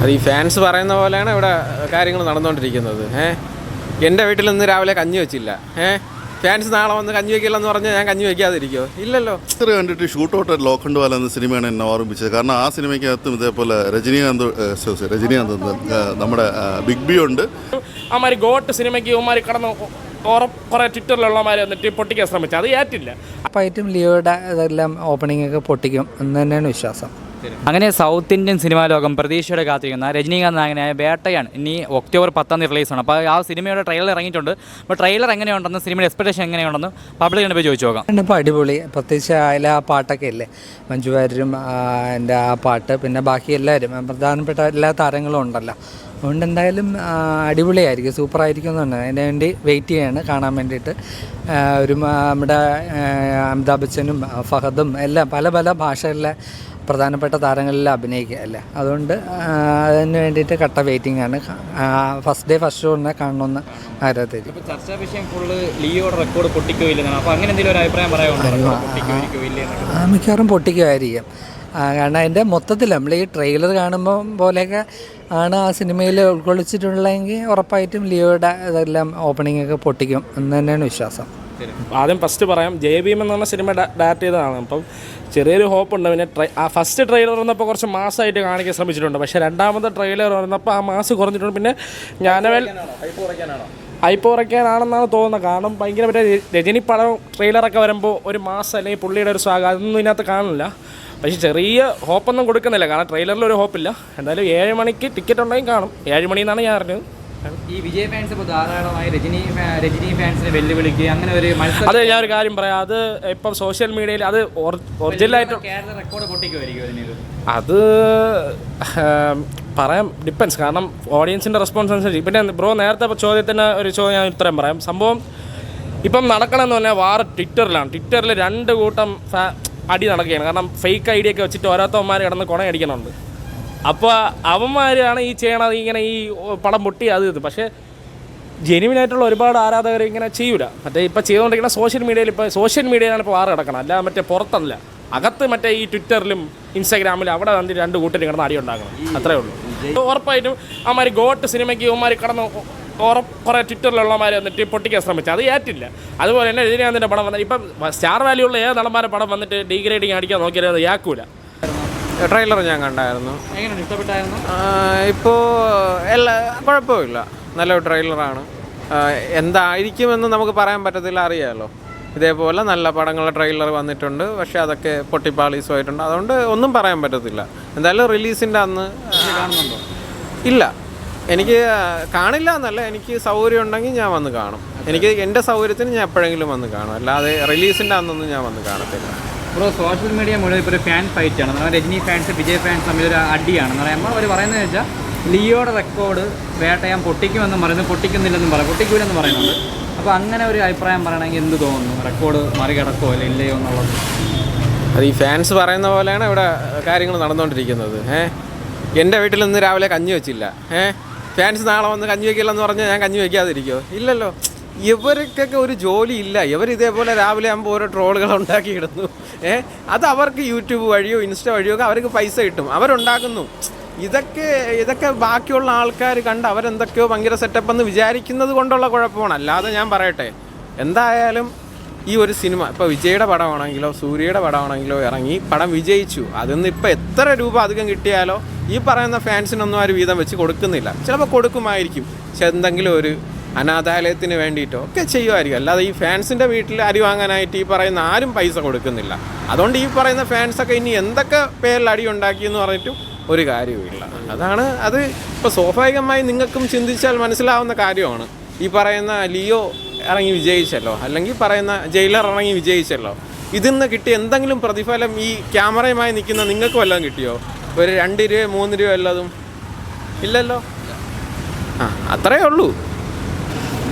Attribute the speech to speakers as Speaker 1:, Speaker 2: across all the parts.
Speaker 1: അത് ഈ ഫാൻസ് പറയുന്ന പോലെയാണ് ഇവിടെ കാര്യങ്ങൾ നടന്നുകൊണ്ടിരിക്കുന്നത്. ഏ? എന്റെ വീട്ടിൽ ഇന്ന് രാവിലെ കഞ്ഞി വെച്ചില്ല. ഏ? ഫാൻസ് നാളെ വന്ന് കഞ്ഞി വെക്കില്ലെന്ന് പറഞ്ഞാൽ ഞാൻ കഞ്ഞി വെക്കാതിരിക്കുമോ ഇല്ലല്ലോ.
Speaker 2: ഇത്ര കണ്ടിട്ട് ഷൂട്ട് ഔട്ട് ലോക്കണ്ട് ലോഖണ്ഡ്വാല എന്ന സിനിമയാണ് എന്നെ ഓർമ്മിപ്പിച്ചത്. കാരണം ആ സിനിമയ്ക്കകത്തും ഇതേപോലെ രജനീകാന്ത് ഏഹ്, രജനീകാന്ത് നമ്മുടെ ബിഗ് ബി ഉണ്ട്.
Speaker 3: അമാര് ഗോട്ട് സിനിമയ്ക്ക് ഇവന്മാർ കടന്ന് കുറെ ട്വിറ്ററിലുള്ളമാർ വന്നിട്ട് പൊട്ടിക്കാൻ ശ്രമിച്ചു അത് ഏറ്റില്ല.
Speaker 4: ഏറ്റവും ലിയോയുടെ ഇതെല്ലാം ഓപ്പണിംഗ് ഒക്കെ പൊട്ടിക്കും എന്ന് തന്നെയാണ് വിശ്വാസം.
Speaker 5: അങ്ങനെ സൗത്ത് ഇന്ത്യൻ സിനിമാ ലോകം പ്രതീക്ഷയുടെ കാത്തിരിക്കുന്ന രജനീകാന്ത് നായകനായ വേട്ടയാണ് ഇനി ഒക്ടോബർ പത്താം തീയതി റിലീസാണ്. അപ്പോൾ ആ സിനിമയുടെ ട്രെയിലർ ഇറങ്ങിയിട്ടുണ്ട്. അപ്പോൾ ട്രെയിലർ എങ്ങനെയുണ്ടെന്ന് സിനിമയുടെ എക്സ്പെക്ടേഷൻ എങ്ങനെയുണ്ടെന്ന് പബ്ലിക്കിനെ പോയി ചോദിച്ചു നോക്കാം.
Speaker 4: ഇപ്പോൾ അടിപൊളി. പ്രത്യേകിച്ച് അതിലെ ആ പാട്ടൊക്കെ ഇല്ലേ? മഞ്ജു വാര്യരും ആ, എന്റെ ആ പാട്ട് പിന്നെ ബാക്കി എല്ലാവരും പ്രധാനപ്പെട്ട എല്ലാ താരങ്ങളും ഉണ്ടല്ലോ. അതുകൊണ്ട് എന്തായാലും അടിപൊളിയായിരിക്കും. സൂപ്പറായിരിക്കും എന്നാണ് അതിന് വേണ്ടി വെയിറ്റ് ചെയ്യാണ്. കാണാൻ വേണ്ടിയിട്ട് ഒരു നമ്മുടെ അമിതാഭ് ബച്ചനും ഫഹദും എല്ലാം പല പല ഭാഷകളിലെ പ്രധാനപ്പെട്ട താരങ്ങളിൽ അഭിനയിക്കുക അല്ലേ? അതുകൊണ്ട് അതിന് വേണ്ടിയിട്ട് കട്ട വെയിറ്റിംഗ് ആണ്. ഫസ്റ്റ് ഡേ ഫസ്റ്റ് ഷോ തന്നെ കാണണമെന്ന്
Speaker 5: ചർച്ചാ വിഷയം ഫുള്ള് ലിയോയുടെ റെക്കോർഡ് അപ്പോൾ അങ്ങനെ എന്തെങ്കിലും ഒരു അഭിപ്രായം പറയാനുണ്ടോ?
Speaker 4: മിക്കവാറും പൊട്ടിക്കുമായിരിക്കും. കാരണം അതിന്റെ മൊത്തത്തിൽ നമ്മൾ ഈ ട്രെയിലർ കാണുമ്പോൾ പോലെയൊക്കെ ആണ് ആ സിനിമയിൽ ഉൾക്കൊള്ളിച്ചിട്ടുള്ളതെങ്കിൽ ഉറപ്പായിട്ടും ലിയോയുടെ ഇതെല്ലാം ഓപ്പണിംഗ് ഒക്കെ പൊട്ടിക്കും എന്ന് തന്നെയാണ് വിശ്വാസം.
Speaker 3: ആദ്യം ഫസ്റ്റ് പറയാം ജയഭീം എന്ന് പറഞ്ഞ സിനിമ ഡയറക്റ്റ് ചെയ്തതാണ്. അപ്പം ചെറിയൊരു ഹോപ്പ് ഉണ്ട്. പിന്നെ ട്രൈ ആ ഫസ്റ്റ് ട്രെയിലർ വന്നപ്പോൾ കുറച്ച് മാസമായിട്ട് കാണിക്കാൻ ശ്രമിച്ചിട്ടുണ്ട്. പക്ഷേ രണ്ടാമത്തെ ട്രെയിലർ വന്നപ്പോൾ ആ മാസ് കുറഞ്ഞിട്ടുണ്ട്. പിന്നെ ഞാനവൽ ഹൈപ്പ് കുറയ്ക്കാനാണെന്നാണ് തോന്നുന്നത്. കാരണം ഭയങ്കര മറ്റേ രജനി പടം ട്രെയിലറൊക്കെ വരുമ്പോൾ ഒരു മാസം അല്ലെങ്കിൽ പുള്ളിയുടെ ഒരു സ്വാഗതം അതൊന്നും ഇതിനകത്ത് കാണില്ല. പക്ഷേ ചെറിയ ഹോപ്പൊന്നും കൊടുക്കുന്നില്ല. കാരണം ട്രെയിലറിൽ ഒരു ഹോപ്പില്ല എന്തായാലും ഏഴ് മണിക്ക് ടിക്കറ്റ് ഉണ്ടെങ്കിൽ കാണും. ഏഴ് മണിന്നാണ് ഞാൻ അറിഞ്ഞത്.
Speaker 5: ഈ വിജയ് ഫാൻസ് ഇപ്പോൾ ധാരാളമായി രജനി രജനി ഫാൻസിനെ വെല്ലുവിളിക്കുക അങ്ങനെ ഒരു മത്സരം
Speaker 3: അതെ ഞാൻ ഒരു കാര്യം പറയാം. അത് ഇപ്പം സോഷ്യൽ മീഡിയയിൽ അത് ഒറിജിനലായിട്ട്
Speaker 5: കേരള റെക്കോർഡ് പൊട്ടിക്കുമായിരിക്കും
Speaker 3: അത് പറയാം. ഡിപ്പെൻസ് കാരണം ഓഡിയൻസിന്റെ റെസ്പോൺസ് അനുസരിച്ച്. പിന്നെ ബ്രോ നേരത്തെ ചോദ്യത്തിന് ഒരു ചോദ്യം ഞാൻ ഉത്തരം പറയാം. സംഭവം ഇപ്പം നടക്കണമെന്ന് പറഞ്ഞാൽ വാർ ട്വിറ്ററിലാണ് ട്വിറ്ററിൽ രണ്ട് കൂട്ടം അടി നടക്കുകയാണ്. കാരണം ഫേക്ക് ഐഡിയൊക്കെ വെച്ചിട്ട് ഓരോരുത്തവന്മാർ കിടന്ന് കൊണയടിക്കുന്നുണ്ട് അപ്പോൾ അവന്മാരാണ് ഈ ചെയ്യണത് ഇങ്ങനെ ഈ പടം പൊട്ടി അത് ഇത്. പക്ഷേ ജെനുവിനായിട്ടുള്ള ഒരുപാട് ആരാധകർ ഇങ്ങനെ ചെയ്യൂല. മറ്റേ ഇപ്പോൾ ചെയ്തുകൊണ്ടിരിക്കുന്ന സോഷ്യൽ മീഡിയയിൽ ഇപ്പോൾ സോഷ്യൽ മീഡിയയിലാണ് ഇപ്പോൾ വാർ കിടക്കണം അല്ല മറ്റേ പുറത്തല്ല. അകത്ത് മറ്റേ ഈ ട്വിറ്ററിലും ഇൻസ്റ്റാഗ്രാമിലും അവിടെ വന്ന് രണ്ട് കൂട്ടരും കിടന്ന് അടി ഉണ്ടാക്കണം. അത്രേ ഉള്ളൂ. ഉറപ്പായിട്ടും അവന്മാർ ഗോട്ട് സിനിമയ്ക്ക് ഇവന്മാർ കിടന്ന് കുറേ ട്വിറ്ററിലുള്ളമാർ വന്നിട്ട് പൊട്ടിക്കാൻ ശ്രമിച്ചു. അത് ഏറ്റില്ല. അതുപോലെ തന്നെ രജനീകാന്തിന്റെ പടം വന്നിട്ട് ഇപ്പം സ്റ്റാർ വാല്യൂ ഉള്ള ഏത് നടന്മാരുടെ പടം വന്നിട്ട് ഡീഗ്രേഡിങ് അടിക്കാൻ നോക്കിയാൽ അത് ഏക്കൂല.
Speaker 1: ട്രെയിലർ ഞാൻ കണ്ടായിരുന്നു.
Speaker 5: എങ്ങനെയുണ്ട്? ഇഷ്ടപ്പെട്ടായിരുന്നു?
Speaker 1: ഇപ്പോൾ എല്ലാ കുഴപ്പമില്ല. നല്ലൊരു ട്രെയിലറാണ്. എന്തായിരിക്കുമെന്ന് നമുക്ക് പറയാൻ പറ്റത്തില്ല അറിയാമല്ലോ ഇതേപോലെ നല്ല പടങ്ങളുടെ ട്രെയിലർ വന്നിട്ടുണ്ട്. പക്ഷേ അതൊക്കെ പൊട്ടിപ്പാളീസുമായിട്ടുണ്ട്. അതുകൊണ്ട് ഒന്നും പറയാൻ പറ്റത്തില്ല. എന്തായാലും റിലീസിന്റെ അന്ന് കാണുന്നുണ്ടോ? ഇല്ല. എനിക്ക് കാണില്ല എന്നല്ല. എനിക്ക് സൗകര്യം ഉണ്ടെങ്കിൽ ഞാൻ വന്ന് കാണും. എനിക്ക് എന്റെ സൗകര്യത്തിന് ഞാൻ എപ്പോഴെങ്കിലും വന്ന് കാണും. അല്ലാതെ റിലീസിന്റെ അന്നൊന്നും ഞാൻ വന്ന് കാണത്തില്ല.
Speaker 5: ബ്രോ സോഷ്യൽ മീഡിയ മുഴുവൻ ഇപ്പോൾ ഒരു ഫാൻ ഫൈറ്റ് ആണ്. നമ്മൾ രജനി ഫാൻസ് വിജയ് ഫാൻസ് തമ്മിലൊരു അടിയാണെന്ന് പറയുമ്പോൾ അവർ പറയുന്നത് വെച്ചാൽ ലിയോയുടെ റെക്കോർഡ് വേട്ടയാൻ പൊട്ടിക്കുമെന്ന് പറയുന്നു പൊട്ടിക്കുന്നില്ലെന്നും പറയും പൊട്ടിക്കൂലെന്ന് പറയുന്നുണ്ട്. അപ്പോൾ അങ്ങനെ ഒരു അഭിപ്രായം പറയണമെങ്കിൽ എന്ത് തോന്നുന്നു? റെക്കോർഡ് മറികടക്കോ അല്ലെ ഇല്ലയോ എന്നുള്ളത്?
Speaker 1: അത് ഈ ഫാൻസ് പറയുന്ന പോലെയാണ് ഇവിടെ കാര്യങ്ങൾ നടന്നുകൊണ്ടിരിക്കുന്നത്. ഏ? എന്റെ വീട്ടിൽ ഇന്ന് രാവിലെ കഞ്ഞി വെച്ചില്ല. ഏ? ഫാൻസ് നാളെ വന്ന് കഞ്ഞി വെക്കില്ലെന്ന് പറഞ്ഞാൽ ഞാൻ കഞ്ഞി വെക്കാതിരിക്കുമോ ഇല്ലല്ലോ. ഇവർക്കൊക്കെ ഒരു ജോലി ഇല്ല. ഇവർ ഇതേപോലെ രാവിലെ ആകുമ്പോൾ ഓരോ ട്രോളുകൾ ഉണ്ടാക്കിയിടുന്നു. ഏ? അത് അവർക്ക് യൂട്യൂബ് വഴിയോ ഇൻസ്റ്റ വഴിയോ ഒക്കെ അവർക്ക് പൈസ കിട്ടും. അവരുണ്ടാക്കുന്നു. ഇതൊക്കെ ഇതൊക്കെ ബാക്കിയുള്ള ആൾക്കാർ കണ്ട് അവരെന്തൊക്കെയോ ഭയങ്കര സെറ്റപ്പ് എന്ന് വിചാരിക്കുന്നത് കൊണ്ടുള്ള കുഴപ്പമാണ്. അല്ലാതെ ഞാൻ പറയട്ടെ എന്തായാലും ഈ ഒരു സിനിമ ഇപ്പോൾ വിജയുടെ പടമാണെങ്കിലോ സൂര്യയുടെ പടമാണെങ്കിലോ ഇറങ്ങി പടം വിജയിച്ചു. അതിന്ന് ഇപ്പോൾ എത്ര രൂപ അധികം കിട്ടിയാലോ ഈ പറയുന്ന ഫാൻസിനൊന്നും ആരും വീതം വെച്ച് കൊടുക്കുന്നില്ല. ചിലപ്പോൾ കൊടുക്കുമായിരിക്കും. പക്ഷെ എന്തെങ്കിലും ഒരു അനാഥാലയത്തിന് വേണ്ടിയിട്ടോ ഒക്കെ ചെയ്യുമായിരിക്കും. അല്ലാതെ ഈ ഫാൻസിന്റെ വീട്ടിൽ അരി വാങ്ങാനായിട്ട് ഈ പറയുന്ന ആരും പൈസ കൊടുക്കുന്നില്ല. അതുകൊണ്ട് ഈ പറയുന്ന ഫാൻസൊക്കെ ഇനി എന്തൊക്കെ പേരിൽ അടി ഉണ്ടാക്കിയെന്ന് പറഞ്ഞിട്ടും ഒരു കാര്യവുമില്ല. അതാണ് അത് ഇപ്പോൾ സ്വാഭാവികമായി നിങ്ങൾക്കും ചിന്തിച്ചാൽ മനസ്സിലാവുന്ന കാര്യമാണ്. ഈ പറയുന്ന ലിയോ ഇറങ്ങി വിജയിച്ചല്ലോ അല്ലെങ്കിൽ പറയുന്ന ജയിലർ ഇറങ്ങി വിജയിച്ചല്ലോ. ഇതിൽ നിന്ന് കിട്ടിയ എന്തെങ്കിലും പ്രതിഫലം ഈ ക്യാമറയുമായി നിൽക്കുന്ന നിങ്ങൾക്ക് വല്ലതും കിട്ടിയോ? ഒരു രണ്ട് രൂപ മൂന്ന് രൂപ വല്ലതും? ഇല്ലല്ലോ? ആ അത്രയേ ഉള്ളൂ.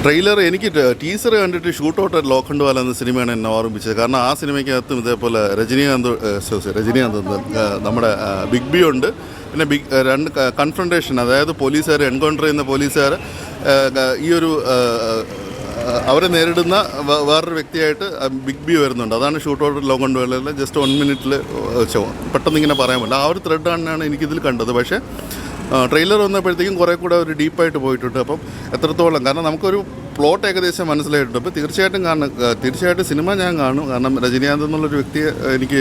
Speaker 2: ട്രെയിലർ എനിക്ക് ടീസർ കണ്ടിട്ട് ഷൂട്ട് ഔട്ട് അറ്റ് ലോഖണ്ഡ്വാല എന്ന സിനിമയാണ് എന്നെ ഓർമ്മിച്ചത് കാരണം ആ സിനിമയ്ക്കകത്തും ഇതേപോലെ രജനീകാന്ത് ഏഹ്, സോ- സോ, രജനീകാന്ത് നമ്മുടെ ബിഗ് ബി ഉണ്ട്. പിന്നെ ബിഗ് രണ്ട് കൺഫ്രണ്ടേഷൻ അതായത് പോലീസുകാർ എൻകൗണ്ടർ ചെയ്യുന്ന പോലീസുകാർ ഈ ഒരു അവരെ നേരിടുന്ന വേറൊരു വ്യക്തിയായിട്ട് ബിഗ് ബി വരുന്നുണ്ട്. അതാണ് ഷൂട്ട് ഔട്ട് ലോഖണ്ഡ്വാലയിൽ ജസ്റ്റ് വൺ മിനിറ്റിൽ പെട്ടെന്ന് ഇങ്ങനെ പറയാൻ പറ്റില്ല. ആ ഒരു ത്രെഡ് തന്നെയാണ് എനിക്കിതിൽ കണ്ടത്. പക്ഷേ ട്രെയിലർ വന്നപ്പോഴത്തേക്കും കുറേ കൂടെ ഒരു ഡീപ്പായിട്ട് പോയിട്ടുണ്ട്. അപ്പം എത്രത്തോളം? കാരണം നമുക്കൊരു പ്ലോട്ട് ഏകദേശം മനസ്സിലായിട്ടുണ്ട് അപ്പോൾ തീർച്ചയായിട്ടും ഏഹ് തീർച്ചയായിട്ടും സിനിമ ഞാൻ കാണും. കാരണം രജനീകാന്ത് എന്നുള്ളൊരു വ്യക്തിയെ എനിക്ക്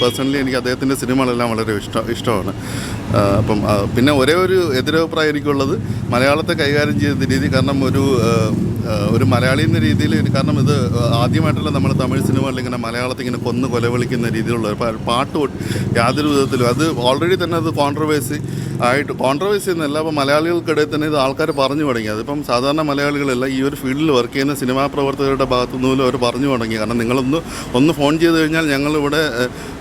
Speaker 2: പേഴ്സണലി എനിക്ക് അദ്ദേഹത്തിന്റെ സിനിമകളെല്ലാം വളരെ ഇഷ്ടം ഇഷ്ടമാണ്. അപ്പം പിന്നെ ഒരേ ഒരു എതിരഭിപ്രായം എനിക്കുള്ളത് മലയാളത്തെ കൈകാര്യം ചെയ്യുന്ന രീതി കാരണം ഒരു ഒരു മലയാളി എന്ന രീതിയിൽ കാരണം ഇത് ആദ്യമായിട്ടല്ല നമ്മൾ തമിഴ് സിനിമകളിൽ ഇങ്ങനെ മലയാളത്തിൽ ഇങ്ങനെ കൊന്ന് കൊലവിളിക്കുന്ന രീതിയിലുള്ള പാട്ട് യാതൊരു വിധത്തിലും അത് ഓൾറെഡി തന്നെ അത് കോൺട്രവേഴ്സി ആയിട്ട് കോൺട്രവേഴ്സി എന്നല്ല അപ്പോൾ മലയാളികൾക്കിടയിൽ തന്നെ ഇത് ആൾക്കാർ പറഞ്ഞു തുടങ്ങി. അതിപ്പം സാധാരണ മലയാളികളല്ല ഈ ഒരു ഫീൽഡിൽ വർക്ക് ചെയ്യുന്ന സിനിമാ പ്രവർത്തകരുടെ ഭാഗത്തു നിന്നും അവർ പറഞ്ഞു തുടങ്ങി. കാരണം നിങ്ങളൊന്ന് ഒന്ന് ഫോൺ ചെയ്ത് കഴിഞ്ഞാൽ ഞങ്ങളിവിടെ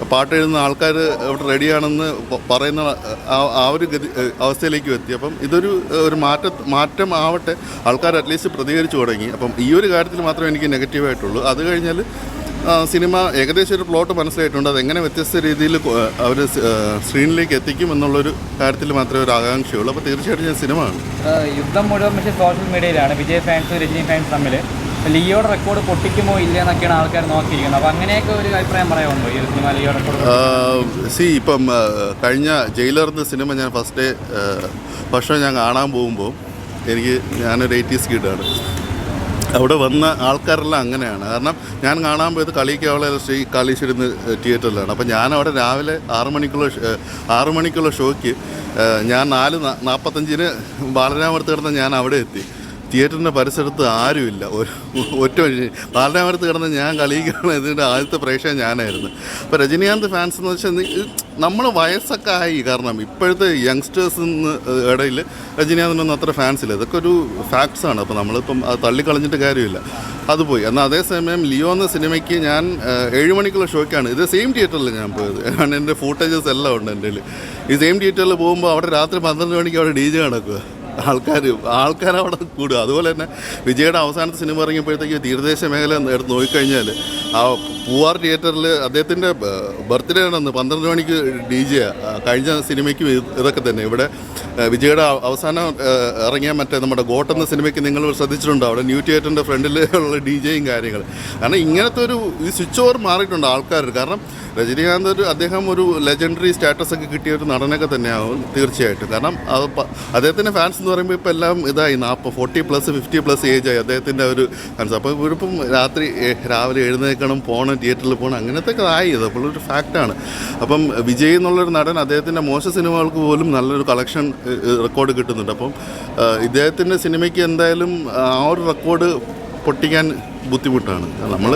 Speaker 2: പാട്ട് എഴുതുന്ന ആൾക്കാർ ഇവിടെ റെഡിയാണെന്ന് പറയുന്ന ആ- ഒരു ഗതി അവസ്ഥയിലേക്ക് എത്തി. അപ്പം ഇതൊരു ഒരു മാറ്റ മാറ്റം ആവട്ടെ ആൾക്കാർ അറ്റ്ലീസ്റ്റ് പ്രതികരിച്ചു തുടങ്ങി. അപ്പം ഈ ഒരു കാര്യത്തിൽ മാത്രമേ എനിക്ക് നെഗറ്റീവായിട്ടുള്ളൂ അത് കഴിഞ്ഞാൽ സിനിമ ഏകദേശം ഒരു പ്ലോട്ട് മനസ്സിലായിട്ടുണ്ട്. അതെങ്ങനെ വ്യത്യസ്ത രീതിയിൽ അവർ സ്ക്രീനിലേക്ക് എത്തിക്കും എന്നുള്ളൊരു കാര്യത്തിൽ മാത്രമേ ഒരു ആകാംക്ഷയുള്ളൂ. അപ്പോൾ തീർച്ചയായിട്ടും ഞാൻ സിനിമ
Speaker 5: യുദ്ധം മുഴുവൻ പക്ഷേ സോഷ്യൽ മീഡിയയിലാണ് വിജയ് ഫാൻസ് രജനി ഫാൻസ് തമ്മിൽ ലിയോയുടെ റെക്കോർഡ് പൊട്ടിക്കുമോ ഇല്ല എന്നൊക്കെയാണ് ആൾക്കാർ നോക്കിയിരിക്കുന്നത്. അപ്പോൾ അങ്ങനെയൊക്കെ ഒരു അഭിപ്രായം പറയാനുണ്ടോ ഈ സിനിമ ലിയോ റെക്കോർഡ്
Speaker 2: സി ഇപ്പം കഴിഞ്ഞ ജയിലർ എന്ന സിനിമ ഞാൻ ഫസ്റ്റ് ഡേ ഭക്ഷണം ഞാൻ കാണാൻ പോകുമ്പോൾ എനിക്ക് ഞാനൊരു എയ്റ്റീസ് കിഡാണ് അവിടെ വന്ന ആൾക്കാരെല്ലാം അങ്ങനെയാണ്. കാരണം ഞാൻ കാണാൻ പോയത് കളിക്കാവളെ ശ്രീ കാളീശ്വരുന്ന് തിയേറ്ററിലാണ്. അപ്പം ഞാൻ അവിടെ രാവിലെ ആറു മണിക്കുള്ള ആറു മണിക്കുള്ള ഷോയ്ക്ക് ഞാൻ നാല് നാൽപ്പത്തഞ്ചിന് ബാലരാമർത്ത് കിടന്ന ഞാൻ അവിടെ എത്തി. തിയേറ്ററിന്റെ പരിസരത്ത് ആരുമില്ല. ഒറ്റ മനുഷ്യൻ പാലനാമരത്ത് കിടന്ന് ഞാൻ കളിയിക്കുകയാണ് ഇതിന്റെ ആദ്യത്തെ പ്രേക്ഷകൻ ഞാനായിരുന്നു. അപ്പോൾ രജനീകാന്ത് ഫാൻസ് എന്ന് വെച്ചാൽ നമ്മൾ വയസ്സൊക്കെ ആയി. കാരണം ഇപ്പോഴത്തെ യങ്സ്റ്റേഴ്സ് ഇടയിൽ രജനീകാന്തിനൊന്നും അത്ര ഫാൻസ് ഇല്ല. ഇതൊക്കെ ഒരു ഫാക്ട്സ് ആണ്. അപ്പോൾ നമ്മളിപ്പം അത് തള്ളിക്കളഞ്ഞിട്ട് കാര്യമില്ല. അത് പോയി. എന്നാൽ അതേസമയം ലിയോ എന്ന സിനിമയ്ക്ക് ഞാൻ ഏഴുമണിക്കുള്ള ഏഴ് മണിക്കുള്ള ഷോയ്ക്കാണ്. ഇത് സെയിം തിയേറ്ററിൽ ഞാൻ പോയത്. കാരണം എന്റെ ഫൂട്ടേജസ് എല്ലാം ഉണ്ട് എന്റെ ഈ സെയിം തിയേറ്ററിൽ പോകുമ്പോൾ അവിടെ രാത്രി പന്ത്രണ്ട് മണിക്ക് അവിടെ ഡി ജെ നടക്കുക ആൾക്കാർ ആൾക്കാർ അവിടെ കൂടുക. അതുപോലെ തന്നെ വിജയുടെ അവസാനത്തെ സിനിമ ഇറങ്ങിയപ്പോഴത്തേക്ക് തീരദേശ മേഖല എടുത്ത് നോക്കിക്കഴിഞ്ഞാൽ ആ പൂവാർ തിയേറ്ററിൽ അദ്ദേഹത്തിന്റെ ബർത്ത്ഡേ ആണെന്ന് പന്ത്രണ്ട് മണിക്ക് ഡി ജെ കഴിഞ്ഞ സിനിമയ്ക്കും ഇതൊക്കെ തന്നെ. ഇവിടെ വിജയുടെ അവസാനം ഇറങ്ങിയ മറ്റേ നമ്മുടെ ഗോട്ട് എന്ന സിനിമയ്ക്ക് നിങ്ങൾ ശ്രദ്ധിച്ചിട്ടുണ്ടോ? അവിടെ ന്യൂ തിയേറ്ററിന്റെ ഫ്രണ്ടിൽ ഉള്ള ഡി ജെയും കാര്യങ്ങൾ. കാരണം ഇങ്ങനത്തെ ഒരു ഈ സ്വിച്ച് ഓവർ മാറിയിട്ടുണ്ട് ആൾക്കാർ കാരണം രജനീകാന്ത് ഒരു അദ്ദേഹം ഒരു ലെജൻഡറി സ്റ്റാറ്റസ് ഒക്കെ കിട്ടിയ ഒരു നടനൊക്കെ തന്നെയാവും തീർച്ചയായിട്ടും. കാരണം അത് അദ്ദേഹത്തിന്റെ ഫാൻസ് എന്ന് പറയുമ്പോൾ ഇപ്പോൾ എല്ലാം ഇതായി. നാൽപ്പത് forty plus fifty plus age ആയി. അദ്ദേഹത്തിന്റെ ഒരു കൺസ് അപ്പോൾ ഇവരിപ്പം രാത്രി രാവിലെ എഴുന്നേൽക്കണം പോകണം തിയേറ്ററിൽ പോകണം അങ്ങനത്തെ ആയി. ഇത് അപ്പോൾ ഒരു ഫാക്റ്റാണ് അപ്പം വിജയ് എന്നുള്ളൊരു നടൻ അദ്ദേഹത്തിന്റെ മോശ സിനിമകൾക്ക് പോലും നല്ലൊരു കളക്ഷൻ റെക്കോർഡ് കിട്ടുന്നുണ്ട്. അപ്പം ഇദ്ദേഹത്തിന്റെ സിനിമയ്ക്ക് എന്തായാലും ആ ഒരു റെക്കോർഡ് പൊട്ടിക്കാൻ ബുദ്ധിമുട്ടാണ്. നമ്മൾ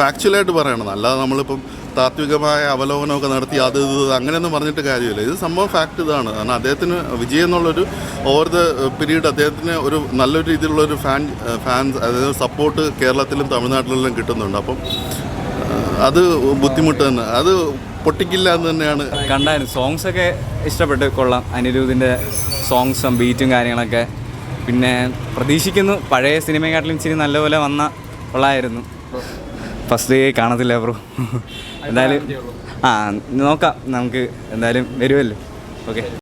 Speaker 2: ഫാക്ച്വലായിട്ട് പറയണം. അല്ലാതെ നമ്മളിപ്പം താത്വികമായ അവലോകനമൊക്കെ നടത്തി അത് ഇത് അങ്ങനെയൊന്നും പറഞ്ഞിട്ട് കാര്യമില്ല. ഇത് സംഭവം ഫാക്റ്റ് ഇതാണ്. കാരണം അദ്ദേഹത്തിന് വിജയ് എന്നുള്ളൊരു ഓവർ ദ പീരീഡ് അദ്ദേഹത്തിന് ഒരു നല്ലൊരു രീതിയിലുള്ളൊരു ഫാൻ ഫാൻസ് അതായത് സപ്പോർട്ട് കേരളത്തിലും തമിഴ്നാട്ടിലെല്ലാം കിട്ടുന്നുണ്ട്. അപ്പം അത് ബുദ്ധിമുട്ട് തന്നെ. അത് പൊട്ടിക്കില്ല എന്ന് തന്നെയാണ്.
Speaker 6: കണ്ടായിരുന്നു. സോങ്സ് ഒക്കെ ഇഷ്ടപ്പെട്ട് കൊള്ളാം. അനിരുദ്ധിന്റെ സോങ്സും ബീറ്റും കാര്യങ്ങളൊക്കെ. പിന്നെ പ്രതീക്ഷിക്കുന്നു പഴയ സിനിമയെക്കാട്ടിലും ഇച്ചിരി നല്ലപോലെ വന്ന കൊള്ളായിരുന്നു. ഫസ്റ്റ് കാണത്തില്ല ബ്രോ എന്തായാലും ആ നോക്കാം നമുക്ക് എന്തായാലും വരുമല്ലോ ഓക്കെ.